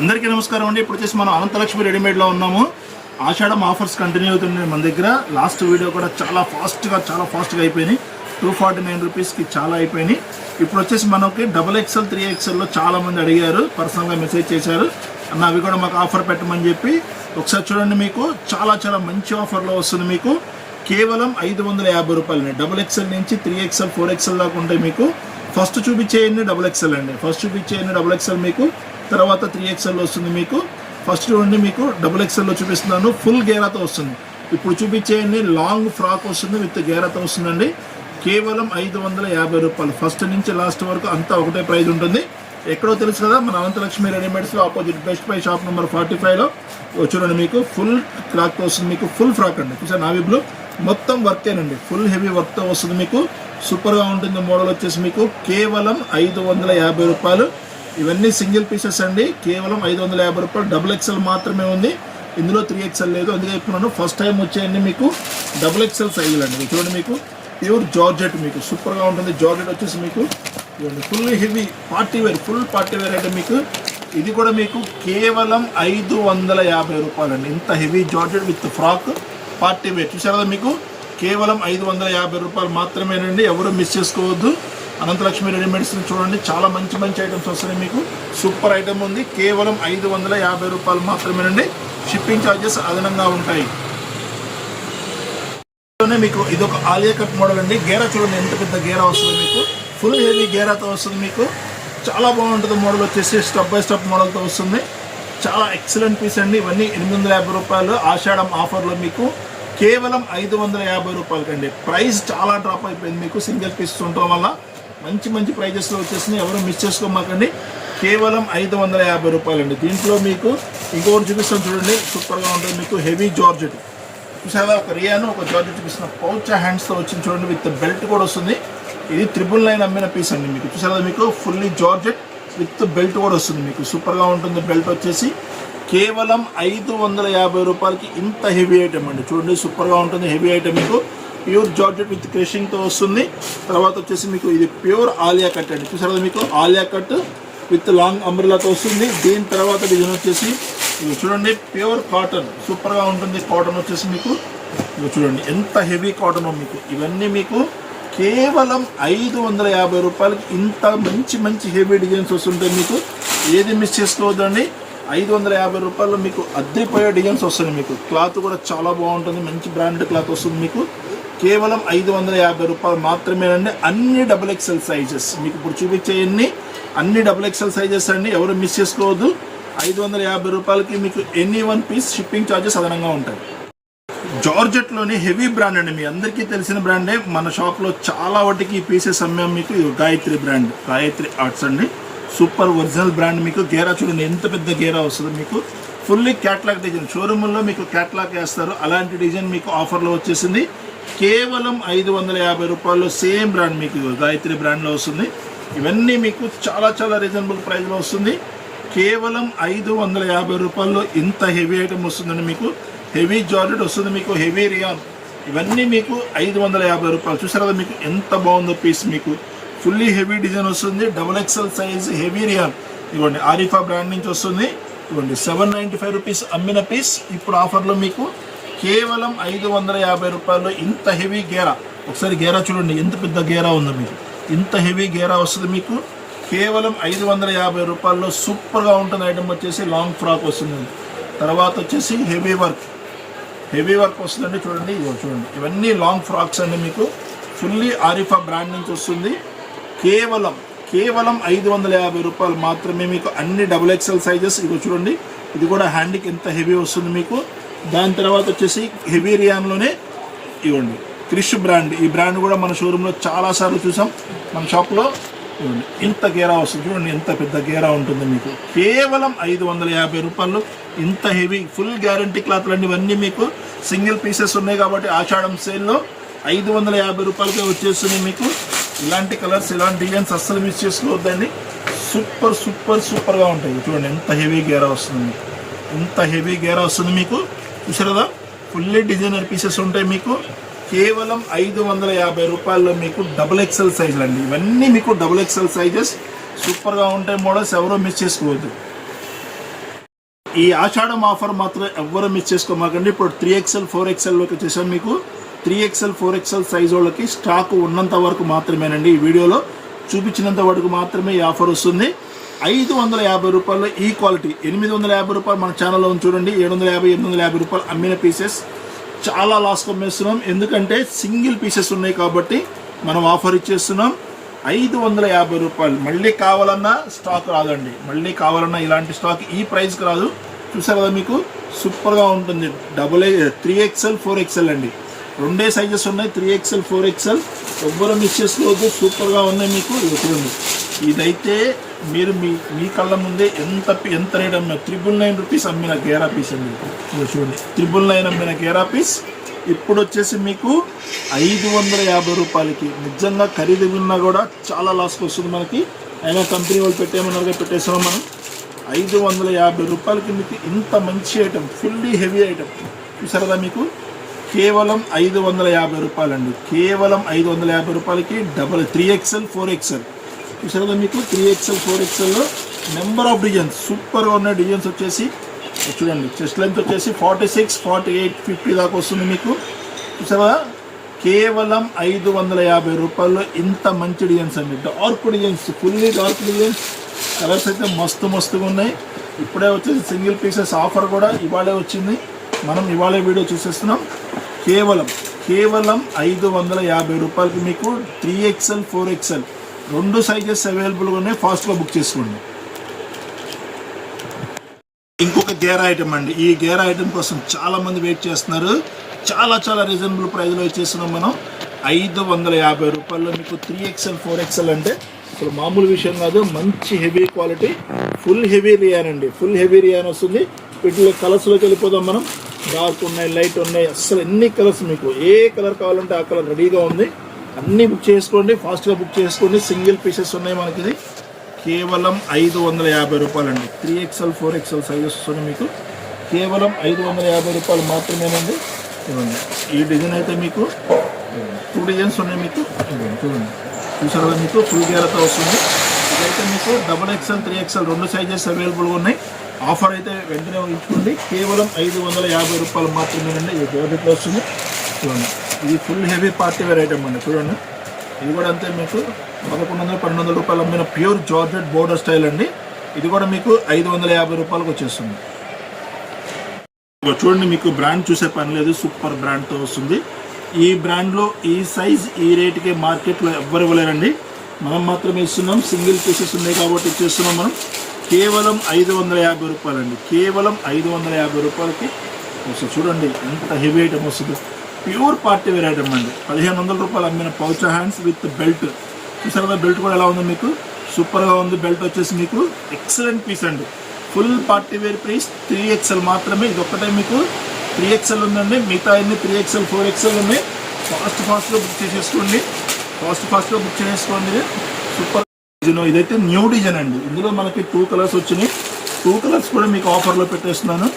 అందరికీ నమస్కారం అండి. ఇప్పుడు వచ్చేసి మనం అనంతలక్ష్మి రెడీమేడ్లో ఉన్నాము. ఆషాఢం ఆఫర్స్ కంటిన్యూ అవుతున్నాయి మన దగ్గర. లాస్ట్ వీడియో కూడా చాలా ఫాస్ట్గా చాలా ఫాస్ట్గా అయిపోయినాయి. టూ ఫార్టీ నైన్ రూపీస్కి చాలా అయిపోయినాయి. ఇప్పుడు వచ్చేసి మనకి డబుల్ ఎక్స్ఎల్ త్రీ ఎక్స్ఎల్లో చాలామంది అడిగారు. పర్సనల్గా మెసేజ్ చేశారు. అన్న అవి కూడా మాకు ఆఫర్ పెట్టమని చెప్పి. ఒకసారి చూడండి మీకు. చాలా చాలా మంచి ఆఫర్లో వస్తుంది మీకు. కేవలం ఐదు వందల యాభై రూపాయలని డబుల్ ఎక్స్ఎల్ నుంచి త్రీ ఎక్స్ఎల్ ఫోర్ ఎక్స్ఎల్ దాకా ఉంటాయి మీకు. ఫస్ట్ చూపించేయండి డబుల్ ఎక్స్ఎల్ అండి. ఫస్ట్ చూపించేయండి డబుల్ ఎక్స్ఎల్ మీకు. తర్వాత త్రీ ఎక్స్ఎల్ వస్తుంది మీకు. ఫస్ట్ చూడండి మీకు డబుల్ ఎక్స్ఎల్లో చూపిస్తున్నాను. ఫుల్ గేరాతో వస్తుంది. ఇప్పుడు చూపించేయండి లాంగ్ ఫ్రాక్ వస్తుంది విత్ గేరాతో వస్తుందండి. కేవలం ఐదు వందల యాభై రూపాయలు. ఫస్ట్ నుంచి లాస్ట్ వరకు అంతా ఒకటే ప్రైజ్ ఉంటుంది. ఎక్కడో తెలుసు కదా మన Ananthalakshmi రెడీమేడ్స్లో opposite best buy shop number forty ఫైవ్లో చూడండి మీకు ఫుల్ క్లాక్తో వస్తుంది మీకు. ఫుల్ ఫ్రాక్ అండి. చూసారు నావి బ్లూ మొత్తం వర్కేనండి ఫుల్ హెవీ వర్క్తో వస్తుంది మీకు. సూపర్గా ఉంటుంది మోడల్ వచ్చేసి మీకు. కేవలం ఐదు వందల యాభై రూపాయలు. ఇవన్నీ సింగిల్ పీసెస్ అండి. కేవలం ఐదు వందల యాభై రూపాయలు. డబుల్ ఎక్స్ఎల్ మాత్రమే ఉంది. ఇందులో త్రీ ఎక్స్ఎల్ లేదు. అందుకే చెప్తున్నాను. ఫస్ట్ టైం వచ్చేయండి మీకు. డబుల్ ఎక్స్ఎల్ సైజులు అండి. చూడండి మీకు. ప్యూర్ జార్జెట్ మీకు. సూపర్గా ఉంటుంది. జార్జెట్ వచ్చేసి మీకు ఇవ్వండి. Full heavy party wear. Full party wear అంటే మీకు ఇది కూడా మీకు కేవలం ఐదు వందల యాభై రూపాయలు అండి ఇంత heavy georgette with frock party wear. చూసారు కదా మీకు? కేవలం ఐదు వందల యాభై రూపాయలు మాత్రమేనండి. ఎవరు మిస్ చేసుకోవద్దు. అనంతలక్ష్మి రెడీమేడ్స్ చూడండి. చాలా మంచి మంచి ఐటమ్స్ వస్తున్నాయి మీకు. సూపర్ ఐటమ్ ఉంది. కేవలం ఐదు వందల యాభై రూపాయలు మాత్రమేనండి. షిప్పింగ్ ఛార్జెస్ అదనంగా ఉంటాయి. మీకు ఇది ఒక ఆలియా కట్ మోడల్ అండి. గేరా చూడండి ఎంత పెద్ద గేరా వస్తుంది మీకు. ఫుల్ హెవీ గేరాతో వస్తుంది మీకు. చాలా బాగుంటుంది మోడల్ వచ్చేసి స్టెప్ బై స్టెప్ మోడల్తో వస్తుంది. చాలా ఎక్సలెంట్ పీస్ అండి. ఇవన్నీ ఎనిమిది వందల యాభై రూపాయలు ఆషాఢం ఆఫర్లో మీకు. కేవలం ఐదు వందల యాభై రూపాయలకండి. ప్రైస్ చాలా డ్రాప్ అయిపోయింది మీకు సింగిల్ పీస్ ఉండటం వల్ల. మంచి మంచి ప్రైజెస్లో వచ్చేసినాయి. ఎవరు మిస్ చేసుకోమాకండి. కేవలం ఐదు వందల యాభై రూపాయలండి. దీంట్లో మీకు ఇంకొకటి చూపిస్తాను చూడండి. సూపర్గా ఉంటుంది. మీకు హెవీ జార్జెట్. చూసారా? ఒక రియాను ఒక జార్జెట్ చూపిస్తున్న పౌచ్ హ్యాండ్స్తో వచ్చింది చూడండి. విత్ బెల్ట్ కూడా వస్తుంది. ఇది త్రిబుల్ నైన్ అమ్మిన పీస్ అండి మీకు. చూసారా? మీకు ఫుల్లీ జార్జెట్ విత్ బెల్ట్ కూడా వస్తుంది మీకు. సూపర్గా ఉంటుంది బెల్ట్ వచ్చేసి. కేవలం ఐదు వందల యాభై రూపాయలకి ఇంత హెవీ ఐటమ్ అండి. చూడండి. సూపర్గా ఉంటుంది. హెవీ ఐటమ్ మీకు. ప్యూర్ జార్జెట్ విత్ క్రషింగ్తో వస్తుంది. తర్వాత వచ్చేసి మీకు ఇది ప్యూర్ ఆలియా కట్ అండి. చూసారా మీకు? ఆలియా కట్ విత్ లాంగ్ అంబ్రిలాతో వస్తుంది. దీని తర్వాత డిజైన్ వచ్చేసి ఇవి చూడండి ప్యూర్ కాటన్. సూపర్గా ఉంటుంది కాటన్ వచ్చేసి మీకు. ఇవి చూడండి ఎంత హెవీ కాటన్ మీకు. ఇవన్నీ మీకు కేవలం ఐదు వందల యాభై రూపాయలకి ఇంత మంచి మంచి హెవీ డిజైన్స్ వస్తుంటాయి మీకు. ఏది మిస్ చేసుకోవద్దండి. ఐదు వందల యాభై రూపాయలు మీకు అద్దెపోయే డిజైన్స్ వస్తుంది మీకు. క్లాత్ కూడా చాలా బాగుంటుంది. మంచి బ్రాండెడ్ క్లాత్ వస్తుంది మీకు. కేవలం ఐదు వందల యాభై రూపాయలు మాత్రమేనండి. అన్ని డబుల్ ఎక్సెల్ సైజెస్. మీకు ఇప్పుడు చూపించేయన్ని. అన్ని డబుల్ ఎక్సెల్ సైజెస్ అండి. ఎవరు మిస్ చేసుకోవద్దు. ఐదు వందల యాభై రూపాయలకి మీకు any one piece shipping charges అదనంగా ఉంటాయి. జార్జెట్లోని హెవీ బ్రాండ్ అండి. మీ అందరికీ తెలిసిన బ్రాండే. మన షాప్లో చాలా వాటికి ఈ పీసెస్ అమ్మాం మీకు. గాయత్రి బ్రాండ్. గాయత్రి ఆర్ట్స్ అండి. సూపర్ ఒరిజినల్ బ్రాండ్ మీకు. గేరా చూడండి ఎంత పెద్ద గేరా వస్తుంది మీకు. Fully catalogue design. షోరూముల్లో మీకు క్యాట్లాగ్ వేస్తారు. అలాంటి డిజైన్ మీకు ఆఫర్లో వచ్చేసింది. కేవలం ఐదు వందల యాభై రూపాయలు సేమ్ బ్రాండ్ మీకు గాయత్రి బ్రాండ్లో వస్తుంది. ఇవన్నీ మీకు చాలా చాలా రీజనబుల్ ప్రైస్లో వస్తుంది. కేవలం ఐదు వందల యాభై రూపాయల్లో ఇంత హెవీ ఐటమ్ వస్తుందండి మీకు. హెవీ జార్జెట్ వస్తుంది మీకు హెవీ రియాన్. ఇవన్నీ మీకు ఐదు వందల యాభై రూపాయలు. చూసారు కదా మీకు ఎంత బాగుందో పీస్ మీకు. ఫుల్లీ హెవీ డిజైన్ వస్తుంది. Double XL size heavy rayon. ఇవ్వండి ఆరిఫా బ్రాండ్ నుంచి వస్తుంది. ఇవ్వండి సెవెన్ నైంటీ ఫైవ్ రూపీస్ అమ్మిన పీస్. ఇప్పుడు ఆఫర్లో మీకు కేవలం ఐదు వందల యాభై రూపాయలు ఇంత హెవీ గేరా. ఒకసారి గేరా చూడండి ఎంత పెద్ద గేరా ఉందో మీకు. ఇంత హెవీ గేరా వస్తుంది మీకు. కేవలం ఐదు వందల యాభై రూపాయల్లో సూపర్గా ఉంటుంది ఐటమ్ వచ్చేసి లాంగ్ ఫ్రాక్ వస్తుంది తర్వాత వచ్చేసి హెవీ వర్క్. హెవీ వర్క్ వస్తుందండి చూడండి ఇగో చూడండి. ఇవన్నీ లాంగ్ ఫ్రాక్స్ అండి మీకు. ఫుల్లీ ఆరిఫా బ్రాండ్ నుంచి వస్తుంది. కేవలం కేవలం ఐదు వందల యాభై రూపాయలు మాత్రమే మీకు అన్ని డబుల్ ఎక్స్ఎల్ సైజెస్. ఇగో చూడండి ఇది కూడా హ్యాండిక్ ఎంత హెవీ వస్తుంది మీకు. దాని తర్వాత వచ్చేసి హెవీ రియాన్లోనే ఇవ్వండి. క్రిష్ బ్రాండ్. ఈ బ్రాండ్ కూడా మన షోరూంలో చాలాసార్లు చూసాం. మన షాప్లో ఇవ్వండి. ఇంత గేరా వస్తుంది చూడండి ఎంత పెద్ద గేరా ఉంటుంది మీకు. కేవలం ఐదు వందల యాభై రూపాయలు. ఇంత హెవీ ఫుల్ గ్యారంటీ క్లాత్లు అండి ఇవన్నీ మీకు. సింగిల్ పీసెస్ ఉన్నాయి కాబట్టి ఆషాఢం సేల్లో ఐదు వందల యాభై రూపాయలకే వచ్చేస్తున్నాయి మీకు. ఇలాంటి కలర్స్ ఇలాంటి డిజైన్స్ అస్సలు మిస్ చేసుకోవద్దండి. సూపర్ సూపర్ సూపర్గా ఉంటాయి. చూడండి ఎంత హెవీ గేరా వస్తుంది మీకు. ఇంత హెవీ గేరా వస్తుంది మీకు. చూసారదా ఫుల్లీ డిజైనర్ పీసెస్ ఉంటాయి మీకు. కేవలం ఐదు వందల యాభై రూపాయల్లో మీకు డబుల్ ఎక్సెల్ సైజులు అండి. ఇవన్నీ మీకు డబుల్ ఎక్సెల్ సైజెస్ సూపర్గా ఉంటాయి మోడల్స్ ఎవరో మిస్ చేసుకోవద్దు. ఈ ఆషాఢం ఆఫర్ మాత్రం ఎవ్వరూ మిస్ చేసుకోమాకండి. ఇప్పుడు త్రీ ఎక్స్ఎల్ ఫోర్ ఎక్స్ఎల్లోకి వచ్చేసాం మీకు. Three XL four XL size వాళ్ళకి స్టాక్ ఉన్నంత వరకు మాత్రమేనండి ఈ వీడియోలో. చూపించినంత వరకు మాత్రమే ఈ ఆఫర్ వస్తుంది. ఐదు వందల యాభై రూపాయలు ఈ క్వాలిటీ. ఎనిమిది వందల యాభై రూపాయలు మన ఛానల్లో చూడండి. ఏడు వందల యాభై ఎనిమిది వందల యాభై రూపాయలు అమ్మిన పీసెస్ చాలా లాస్ కమ్మేస్తున్నాం ఎందుకంటే సింగిల్ పీసెస్ ఉన్నాయి కాబట్టి మనం ఆఫర్ ఇచ్చేస్తున్నాం. ఐదు వందల యాభై రూపాయలు. మళ్ళీ కావాలన్నా స్టాక్ రాదండి. మళ్ళీ కావాలన్నా ఇలాంటి స్టాక్ ఈ ప్రైస్కి రాదు. చూసారు కదా మీకు? సూపర్గా ఉంటుంది. Double three XL four XL అండి. రెండే సైజెస్ ఉన్నాయి. త్రీ ఎక్స్ఎల్ ఫోర్ ఎక్స్ఎల్ ఎవ్వరు మిస్ చేసుకోవద్దు సూపర్గా ఉన్నాయి మీకు. ఇవి చూడండి ఇదైతే మీరు మీ మీ కళ్ళ ముందే ఎంత ఎంత రేట్ అమ్మిన త్రిబుల్ నైన్ రూపీస్ అమ్మిన గేరా పీస్ అండి. చూడండి. త్రిబుల్ నైన్ అమ్మిన గేరా పీస్. ఇప్పుడు వచ్చేసి మీకు ఐదు వందల యాభై రూపాయలకి. నిజంగా ఖరీదు ఉన్నా కూడా చాలా లాస్కి వస్తుంది మనకి. అయినా కంపెనీ వాళ్ళు పెట్టేమన్నారుగా పెట్టేసాం మనం? ఐదు వందల యాభై రూపాయలకి మీకు ఇంత మంచి ఐటమ్ ఫుల్లీ హెవీ ఐటమ్ చూసారదా మీకు? కేవలం ఐదు వందల యాభై రూపాయలండి. కేవలం ఐదు వందల యాభై రూపాయలకి double three XL four XL. చూసారు కదా మీకు త్రీ ఎక్స్ఎల్ ఫోర్ ఎక్స్ఎల్లో నెంబర్ ఆఫ్ డిజైన్స్ సూపర్గా ఉన్న డిజైన్స్ వచ్చేసి చూడండి చెస్ట్ లెంత్ వచ్చేసి forty six forty eight fifty దాకా వస్తుంది మీకు. చూసారా కేవలం ఐదు వందల యాభై రూపాయల్లో ఇంత మంచి డిజైన్స్ అండి. Dark designs fully dark designs colours అయితే మస్తు మస్తుగా ఉన్నాయి. ఇప్పుడే వచ్చేసి సింగిల్ పీసెస్ ఆఫర్ కూడా ఇవాళే వచ్చింది. మనం ఇవాళే వీడియో చూసేస్తున్నాం. కేవలం కేవలం ఐదు వందల యాభై రూపాయలకి మీకు త్రీ ఎక్స్ఎల్ ఫోర్ ఎక్స్ఎల్ రెండు సైజెస్ అవైలబుల్గా ఉన్నాయి ఫాస్ట్గా బుక్ చేసుకోండి. ఇంకొక గేర్ ఐటమ్ అండి. ఈ గేర్ ఐటమ్ కోసం చాలామంది వెయిట్ చేస్తున్నారు. చాలా చాలా రీజనబుల్ ప్రైస్లో ఇచ్చేస్తున్నాం మనం. ఐదు వందల యాభై రూపాయల్లో మీకు త్రీ ఎక్స్ఎల్ ఫోర్ ఎక్స్ఎల్ అంటే అసలు మామూలు విషయం కాదు మంచి heavy quality full heavy rayon అండి. ఫుల్ హెవీ రియాన్ వస్తుంది. వీటిలో కలర్స్లోకి వెళ్ళిపోదాం మనం. డార్క్ ఉన్నాయి లైట్ ఉన్నాయి అసలు ఎన్ని కలర్స్ మీకు? ఏ కలర్ కావాలంటే ఆ కలర్ రెడీగా ఉంది. అన్నీ బుక్ చేసుకోండి ఫాస్ట్గా బుక్ చేసుకోండి. సింగిల్ పీసెస్ ఉన్నాయి మనకి కేవలం ఐదు వందల యాభై రూపాయలండి. Three XL four XL sizes వస్తున్నాయి మీకు. కేవలం ఐదు వందల యాభై రూపాయలు మాత్రమేనండి. ఇవ్వండి. ఈ డిజైన్ అయితే మీకు టూ డిజైన్స్ ఉన్నాయి మీకు. ఇవ్వండి చూడండి. చూసారు కదా మీకు? ఫుల్ గేరతో వస్తుంది. ఇదైతే మీకు డబుల్ ఎక్స్ఎల్ త్రీ ఎక్స్ఎల్ రెండు సైజెస్ అవైలబుల్గా ఉన్నాయి. ఆఫర్ అయితే వెంటనే ఉంచుకోండి. కేవలం ఐదు వందల యాభై రూపాయలు మాత్రమేనండి. ఇది జోడెట్లో వస్తుంది. చూడండి ఇది full heavy party wear item అండి చూడండి. ఇది కూడా అంతే మీకు పదకొండు వందల పన్నెండు వందల రూపాయలు అమ్మిన ప్యూర్ జార్జెట్ బోర్డర్ స్టైల్ అండి. ఇది కూడా మీకు ఐదు వందల యాభై రూపాయలకు వచ్చేస్తుంది. చూడండి మీకు బ్రాండ్ చూసే పని లేదు సూపర్ బ్రాండ్తో వస్తుంది. ఈ బ్రాండ్లో ఈ సైజ్ ఈ రేట్కే మార్కెట్లో ఎవ్వరు ఇవ్వలేరండి. మనం మాత్రమే ఇస్తున్నాం సింగిల్ పీసెస్ ఉన్నాయి కాబట్టి ఇచ్చేస్తున్నాం మనం. కేవలం ఐదు వందల యాభై రూపాయలండి. కేవలం ఐదు వందల యాభై రూపాయలకి వస్తుంది చూడండి ఎంత హెవీ ఐటమ్ వస్తుంది. ప్యూర్ పార్టీ వేర్ ఐటమ్ అండి. పదిహేను వందల రూపాయలు అమ్మిన పౌచ్ హ్యాండ్స్ విత్ బెల్ట్. చూసారు కదా బెల్ట్ కూడా ఎలా ఉంది మీకు? సూపర్గా ఉంది బెల్ట్ వచ్చేసి మీకు. ఎక్సలెంట్ పీస్ అండి. Full party wear price three XL మాత్రమే. ఇది ఒక్కటే మీకు త్రీ ఎక్స్ఎల్ ఉందండి. మిగతా అన్ని త్రీ ఎక్స్ఎల్ ఫోర్ ఎక్స్ఎల్ ఉన్నాయి. ఫాస్ట్ ఫాస్ట్గా బుక్ చేసేసుకోండి. ఫాస్ట్ ఫాస్ట్గా బుక్ చేసేసుకోండి. సూపర్ డిజైన్ ఇదైతే న్యూ డిజైన్ అండి. ఇందులో మనకి టూ కలర్స్ వచ్చినాయి. టూ కలర్స్ కూడా మీకు ఆఫర్లో పెట్టేస్తున్నాను.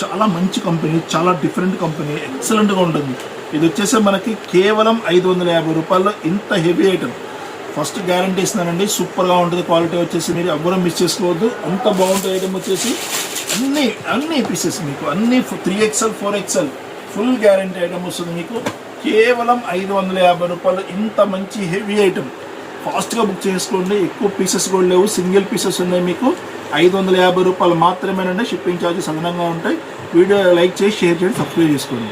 చాలా మంచి కంపెనీ చాలా డిఫరెంట్ కంపెనీ ఎక్సలెంట్గా ఉంటుంది. ఇది వచ్చేసి మనకి కేవలం ఐదు వందల యాభై రూపాయల్లో ఇంత హెవీ ఐటమ్ ఫస్ట్ గ్యారంటీ ఇస్తున్నానండి సూపర్గా ఉంటుంది క్వాలిటీ వచ్చేసి మీరు ఎవ్వరూ మిస్ చేసుకోవద్దు. అంత బాగుంటుంది ఐటమ్ వచ్చేసి అన్ని అన్ని పీసెస్ మీకు అన్ని three XL four XL full guarantee item వస్తుంది మీకు. కేవలం ఐదు వందల యాభై రూపాయలు ఇంత మంచి హెవీ ఐటమ్ ఫాస్ట్గా బుక్ చేసుకోండి. ఎక్కువ పీసెస్ కూడా లేవు. సింగిల్ పీసెస్ ఉన్నాయి మీకు. ఐదు వందల యాభై రూపాయలు మాత్రమేనండి షిప్పింగ్ ఛార్జెస్ అదనంగా ఉంటాయి. వీడియో లైక్ చేసి షేర్ చేయండి సబ్స్క్రైబ్ చేసుకోండి.